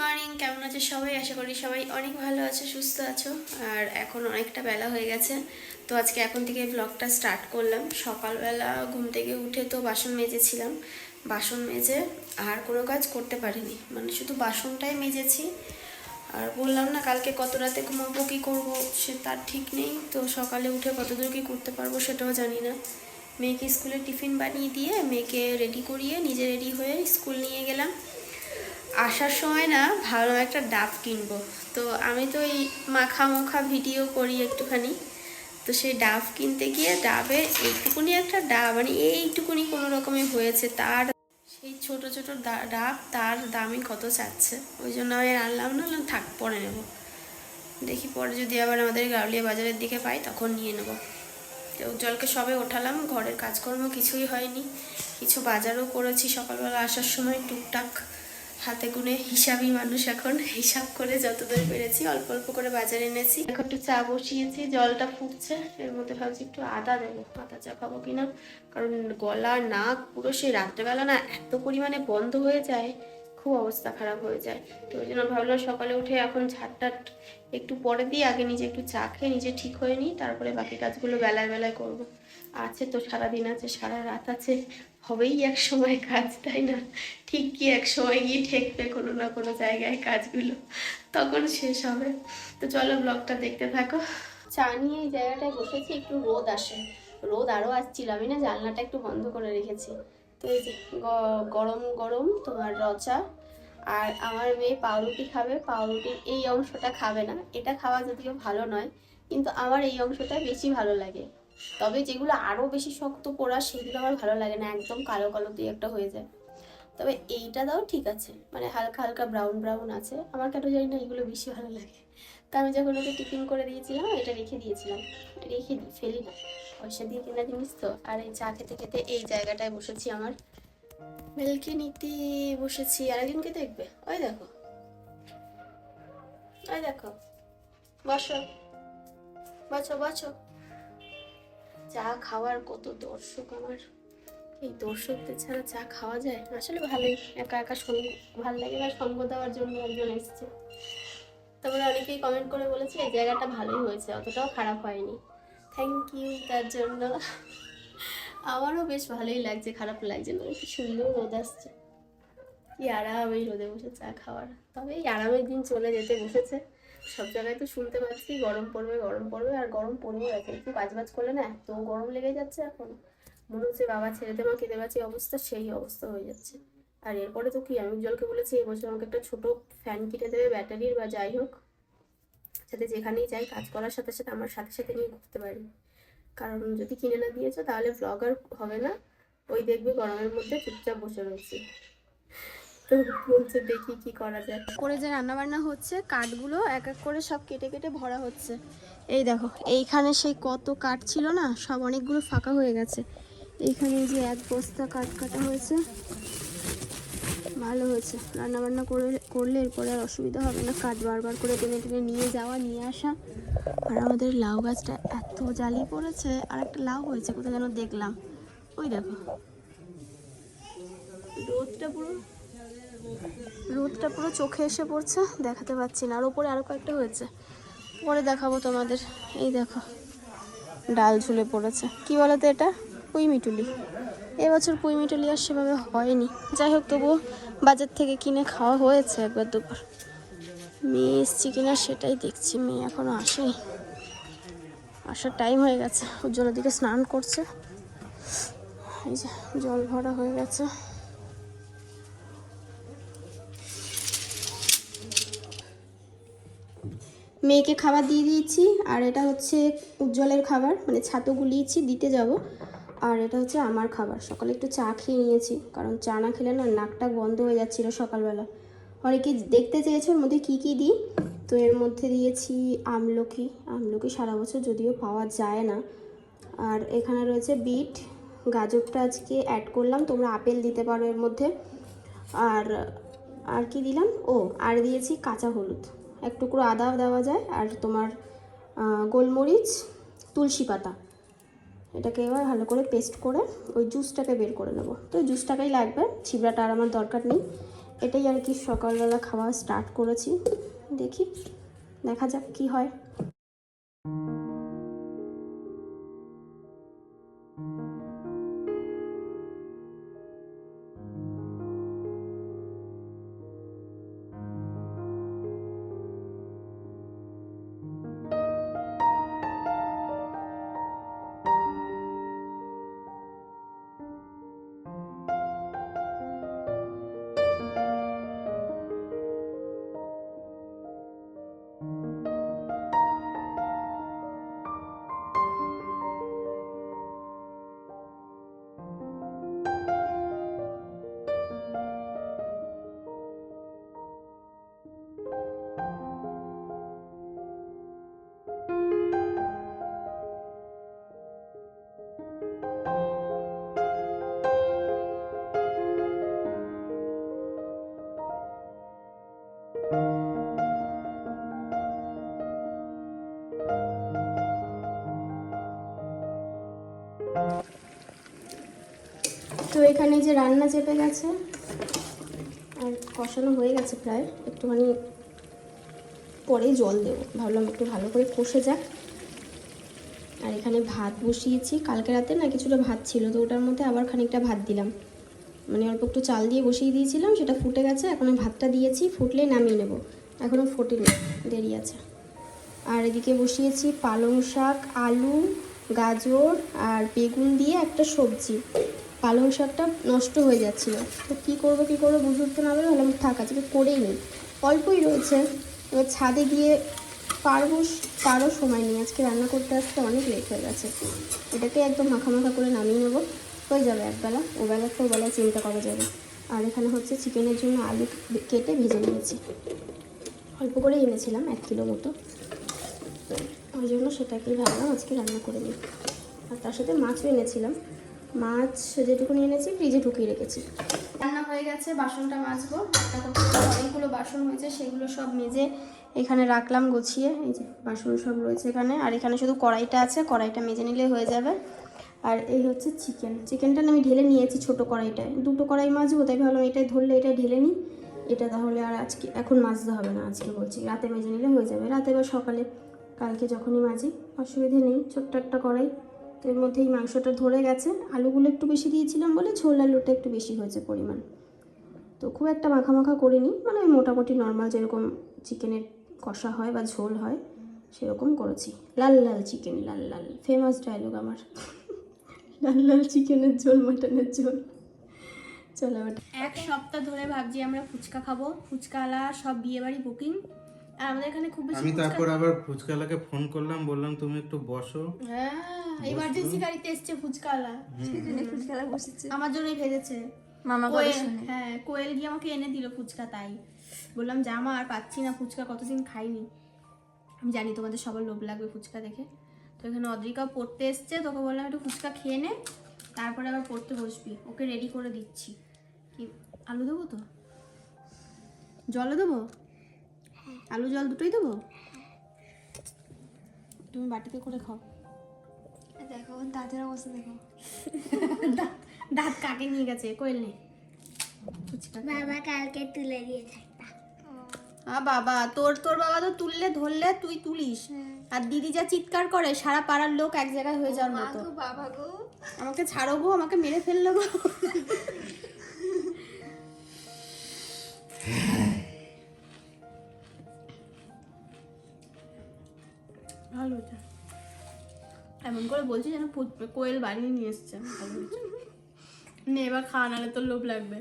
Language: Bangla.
মর্নিং কেমন আছো সবাই? আশা করি সবাই অনেক ভালো আছো, সুস্থ আছো। আর এখন অনেকটা বেলা হয়ে গেছে, তো আজকে এখন থেকে ব্লগটা স্টার্ট করলাম। সকালবেলা ঘুম থেকে উঠে তো বাসন মেজেছিলাম। বাসন মেজে আর কোনো কাজ করতে পারিনি। মানে শুধু বাসনটাই মেজেছি। আর বললাম না, কালকে কত রাতে ঘুমাবো, কী করব, সে তার ঠিক নেই। তো সকালে উঠে কতদূর কী করতে পারব সেটাও জানি না। মেয়েকে স্কুলে টিফিন বানিয়ে দিয়ে, মেয়েকে রেডি করিয়ে, নিজে রেডি হয়ে স্কুল নিয়ে গেলাম। আসার সময় না ভাবলাম একটা ডাব কিনবো। তো আমি তো এই মাখা মাখা ভিডিও করি একটুখানি। তো সেই ডাব কিনতে গিয়ে ডাবের এইটুকুনি একটা ডাব মানে এইটুকুনি কোনো রকমে হয়েছে। তার, সেই ছোট ছোট ডাব তার দামই কত চাচ্ছে? ওই জন্য আমি আনলাম, না থাক, পরে নেব। দেখি পরে যদি আবার আমাদের গাউলিয়া বাজারের দিকে পাই, তখন নিয়ে নেব। তো জলকে সবে ওঠালাম, ঘরের কাজকর্ম কিছুই হয়নি। কিছু বাজারও করেছি সকালবেলা আসার সময়, টুকটাক। হাতে গুনে হিসাবই মানুষ এখন। হিসাব করে যতদূর পেরেছি, অল্প অল্প করে বাজারে এনেছি। এখন একটু চা বসিয়েছি, জলটা ফুটছে। এর মধ্যে ভাবছি একটু আদা দেবো। আদা চা খাব কিনা? কারণ গলা, নাক পুরো সেই রাত্রেবেলা না এত পরিমাণে বন্ধ হয়ে যায়, খুব অবস্থা খারাপ হয়ে যায়। তো ওই জন্য ভাবলাম সকালে উঠে এখন ঝাড়টাট একটু পরে দিয়ে আগে নিজে একটু চা খেয়ে নিজে ঠিক হয়ে নিই, তারপরে বাকি কাজগুলো বেলায় বেলায় করব। আছে তো, সারাদিন আছে, সারা রাত আছে। হবেই এক সময় কাজ, তাই না? ঠিক কি এক সময় গিয়ে ঠেকবে কোনো না কোনো জায়গায় কাজগুলো? তখন শেষ হবে। তো চলো ব্লগটা দেখতে থাকো। চা নিয়ে এই জায়গাটায় বসেছি, একটু রোদ আসে। রোদ আরও আসছিল, আমি না জানলাটা একটু বন্ধ করে রেখেছি। তো এই যে গরম গরম তোমার রচা। আর আমার মেয়ে পাউরুটি খাবে, পাউরুটির এই অংশটা খাবে না। এটা খাওয়া যদিও ভালো নয়, কিন্তু আমার এই অংশটা বেশি ভালো লাগে। তবে যেগুলো আরও বেশি শক্ত পোড়া, সেগুলো আমার ভালো লাগে না। একদম কালো কালো দিয়ে একটা হয়ে যায়। তবে এইটা দাও, ঠিক আছে। মানে হালকা হালকা ব্রাউন ব্রাউন আছে। আমার কেন জানি না এগুলো বেশি ভালো লাগে। তা আমি যখন ওকে টিফিন করে দিয়েছিলাম, এটা রেখে দিয়েছিলাম। রেখে দিই, ফেলি না। পয়সা দিয়ে কেনা জিনিস তো। আর এই চা খেতে খেতে এই জায়গাটায় বসেছি আমার। মেলকে নিতে বসেছি। আর আরেকজনকে দেখবে? ওই দেখো। ওই দেখো। বসো। বসো বসো। চা খাওয়ার কত দর্শক আমার। এই দর্শকদের ছাড়া চা খাওয়া যায়? আসলে ভালোই, একা একা সঙ্গ ভালো লাগে না সঙ্গ দেওয়ার জন্য একজন এসেছে। তারপরে অনেকেই কমেন্ট করে বলেছে, এই জায়গাটা ভালোই হয়েছে, অতটাও খারাপ হয়নি। থ্যাংক ইউ তার জন্য। আমারও বেশ ভালোই লাগছে, খারাপ লাগছে না কি সুন্দর রোদ আসছে। কি আরাম এই রোদে বসে চা খাওয়ার। তবে এই আরামের দিন চলে যেতে বসেছে। সব জায়গায় তো শুনতে পাচ্ছি, গরম পড়বে গরম পড়বে, আর গরম পড়বে আছে একটু কাজ বাজ করলে না এত গরম লেগে যাচ্ছে এখন। মনে হচ্ছে বাবা ছেড়ে দেওয়া, খেতে পাচ্ছি অবস্থা, সেই অবস্থা হয়ে যাচ্ছে। আর এরপরে তো কি, আমি জলকে বলেছি এবছর আমাকে একটা ছোট ফ্যান কিনে দেবে, ব্যাটারির বা যাই হোক। যাতে যেখানেই যাই, কাজ করার সাথে সাথে, আমার সাথে সাথে নিয়ে ঘুরতে পারি। কারণ যদি কিনে না দিয়েছ, তাহলে ব্লগার হবে না। ওই দেখবে গরমের মধ্যে চুপচাপ বসে রয়েছে। করা যে রান্না হচ্ছে, কাঠগুলো এক এক করে সব কেটে কেটে ভরা হচ্ছে। এই দেখো, এইখানে সেই কত কাঠ ছিল না, সব অনেকগুলো ফাঁকা হয়ে গেছে। এইখানে যে এক বস্তা কাঠ কাটা হয়েছে, ভালো হয়েছে। রান্না বান্না করে, করলে এরপরে আর অসুবিধা হবে না। কাঠ বারবার করে টেনে টেনে নিয়ে যাওয়া, নিয়ে আসা। আর আমাদের লাউ গাছটা এত জালি পড়েছে, আর একটা লাউ হয়েছে, কোথায় যেন দেখলাম। ওই দেখো। রোদটা পুরো রোদটা পুরো চোখে এসে পড়ছে, দেখাতে পাচ্ছি না। আর ওপরে আরও কয়েকটা হয়েছে। পরে দেখাবো তোমাদের। এই দেখো, ডাল ঝুলে পড়েছে। কি বলো তো এটা? পুঁই মিটুলি। এবছর পুঁই মিটুলি আর সেভাবে হয়নি। যাই হোক, তবুও বাজার থেকে কিনে খাওয়া হয়েছে একবার দুবার। মেয়ে এসছি কিনা সেটাই দেখছি। মেয়ে এখনও আসেনি। আসার টাইম হয়ে গেছে। উজ্জ্বল দিকে স্নান করছে। এই যে, জল ভরা হয়ে গেছে। মেয়েকে খাবার দিয়ে দিয়েছি, আর এটা হচ্ছে উজ্জ্বলের খাবার মানে ছাতু গুলিয়েছি, দিতে যাব। আর এটা হচ্ছে আমার খাবার, সকালে একটু চা খেয়ে নিয়েছি, কারণ চা না খেলে না নাকটা বন্ধ হয়ে যাচ্ছিল সকালবেলা। অনেকে দেখতে চেয়েছে ওর মধ্যে কী কী দিই, তো এর মধ্যে দিয়েছি আমলকি। আমলকি সারা বছর যদিও পাওয়া যায় না। আর এখানে রয়েছে বিট, গাজরটা আজকে অ্যাড করলাম, তোমরা আপেল দিতে পারো এর মধ্যে। আর আর কি দিলাম? ও, আর দিয়েছি কাঁচা হলুদ। এক টুকরো আদা দেওয়া যায় আর তোমার গোলমরিচ, তুলসী পাতা। এটাকে এবার ভালো করে পেস্ট করে ওই জুসটাকে বের করে নেব। তো জুসটাকেই লাগবে, ছিবড়াটা আর আমার দরকার নেই। এটাই আর কি সকালবেলা খাওয়া স্টার্ট করেছি। দেখি, দেখা যাক কি হয়। তো এখানে যে রান্না চেপে গেছে, আর কষানো হয়ে গেছে প্রায়, একটুখানি পরে জল দেবো। ভাবলাম একটু ভালো করে কষে যাক। আর এখানে ভাত বসিয়েছি। কালকে রাতে না কিছুটা ভাত ছিল, তো ওটার মধ্যে আবার খানিকটা ভাত দিলাম। মানে অল্প একটু চাল দিয়ে বসিয়ে দিয়েছিলাম, সেটা ফুটে গেছে। এখন আমি ভাতটা দিয়েছি ফুটলেই নামিয়ে নেব। এখনও ফোটেনি, দেরি আছে। আর এদিকে বসিয়েছি পালং শাক, আলু, গাজর, আর বেগুন দিয়ে একটা সবজি। পালং শাকটা নষ্ট হয়ে যাচ্ছিল। তো কী করব কী করব বুঝে উঠতে না পারলে থাক, আজকে করেই নিই। অল্পই রয়েছে, এবার ছাদে গিয়ে পারব তারও সময় নেই। আজকে রান্না করতে আসতে অনেক লেট হয়ে গেছে। এটাকে একদম মাখা মাখা করে নামিয়ে নেব। হয়ে যাবে একবেলা, ওবেলা তো ওবেলায় চিন্তা করা যাবে। আর এখানে হচ্ছে চিকেনের জন্য আলু কেটে ভেজে নিয়েছি। অল্প করে এনেছিলাম, এক কিলো মতো। ওই জন্য সেটাকেই ভাবলাম আজকে রান্না করে নিই। আর তার সাথে মাছও এনেছিলাম। মাছ যেটুকুনি এনেছি, ফ্রিজে ঢুকিয়ে রেখেছি। রান্না হয়ে গেছে, বাসনটা মাজবো। অনেকগুলো বাসন হয়েছে, সেগুলো সব মেজে এখানে রাখলাম গুছিয়ে। এই যে বাসন সব রয়েছে এখানে। আর এখানে শুধু কড়াইটা আছে, কড়াইটা মেজে নিলে হয়ে যাবে। আর এই হচ্ছে চিকেন। চিকেনটা আমি ঢেলে নিয়েছি ছোট কড়াইটায়। দুটো কড়াই মাজবো, তাই ভাবলাম এটাই ধরলে এটা ঢেলে নিই। এটা তাহলে আর আজকে এখন মাজতে হবে না, আজকে বলছি। রাতে মেজে নিলে হয়ে যাবে। রাতে বা সকালে, কালকে যখনই মাজি, অসুবিধে নেই। ছোট্ট একটা কড়াই। তো এর মধ্যেই মাংসটা ধরে গেছে। আলুগুলো একটু বেশি দিয়েছিলাম বলে ঝোল আলুটা একটু বেশি হয়েছে পরিমাণ। তো খুব একটা মাখা মাখা করিনি মানে ওই মোটামুটি নর্মাল যেরকম চিকেনের কষা হয় বা ঝোল হয়, সেরকম করেছি। লাল লাল চিকেন, লাল লাল। ফেমাস ডায়লগ আমার। লাল লাল চিকেনের ঝোল মাটনের ঝোল। চলো এক সপ্তাহ ধরে ভাবছি আমরা ফুচকা খাব। ফুচকালা সব বিয়েবাড়ি বুকিং আর আমাদের এখানে খুব বেশি আমি তারপর আবার ফুচকালাকে ফোন করলাম বললাম তুমি একটু বসো। হ্যাঁ ইমার্জেন্সি গাড়িতে এসছে ফুচকালা ফুচকালা বসেছে। আমার জন্যই ভেজেছে। মামা কোয়েল হ্যাঁ কোয়েল গিয়ে আমাকে এনে দিল ফুচকা তাই। বললাম জামা আর পাচ্ছি না ফুচকা কতদিন খাইনি? আমি জানি তোমাদের সবার লোভ লাগবে ফুচকা দেখে। তো এখানে অদ্রিকা পড়তে এসছে তোকে বললাম একটু ফুচকা খেয়ে নে তারপরে আবার পড়তে বসবি। ওকে রেডি করে দিচ্ছি। কি আলু দেবো তো? জলও দেবো? আলু জল দুটোই দেবো? তুমি বাটিতে করে খাও। দেখো দাদের অবস্থা দেখো। দাঁত- দাঁত কাকে নিয়ে গেছে? কোয়েল নেই বাবা কালকে তুলে দিয়ে থাকতা আ বাবা তোর তোর বাবা তো তুললে ধরলে তুই তুলিস। আর দিদি যা চিৎকার করে সারা পাড়ার লোক এক জায়গায় হয়ে যাওয়ার মতো। আমাকে ছাড়ো গো আমাকে মেরে ফেলল গো। করে বলছি যেন কোয়েল বানিয়ে নিয়ে এসছে। নে এবার খাওয়া তোর লোভ লাগবে